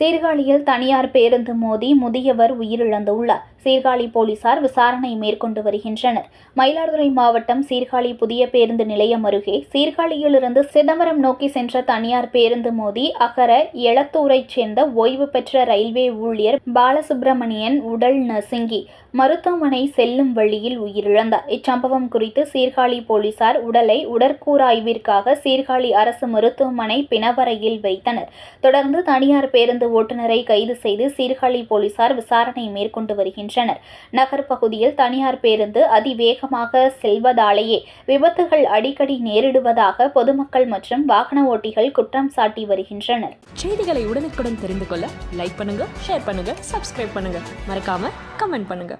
சீர்காழியில் தனியார் பேருந்து மோதி முதியவர் உயிரிழந்துள்ளார். சீர்காழி போலீசார் விசாரணை மேற்கொண்டு வருகின்றனர். மயிலாடுதுறை மாவட்டம் சீர்காழி புதிய பேருந்து நிலையம் அருகே சீர்காழியிலிருந்து சிதம்பரம் நோக்கி சென்ற தனியார் பேருந்து மோதி அகர எளத்தூரைச் சேர்ந்த ஓய்வு பெற்ற ரயில்வே ஊழியர் பாலசுப்பிரமணியன் உடல் நசுங்கி மருத்துவமனை செல்லும் வழியில் உயிரிழந்தார். இச்சம்பவம் குறித்து சீர்காழி போலீசார் உடலை உடற்கூறாய்விற்காக சீர்காழி அரசு மருத்துவமனை பிணவரையில் வைத்தனர். தொடர்ந்து தனியார் பேருந்து ஓட்டுநரை கைது செய்து சீர்காழி போலீசார் விசாரணை மேற்கொண்டு வருகின்றனர். நகர் பகுதியில் தனியார் பேருந்து அதிவேகமாக செல்வதாலேயே விபத்துகள் அடிக்கடி நேரிடுவதாக பொதுமக்கள் மற்றும் வாகன ஓட்டிகள் குற்றம் சாட்டி வருகின்றனர். செய்திகளை உடனுக்குடன் தெரிந்து கொள்ள லைக் பண்ணுங்க ஷேர் பண்ணுங்க சப்ஸ்கிரைப் பண்ணுங்க. மறக்காம கமெண்ட் பண்ணுங்க.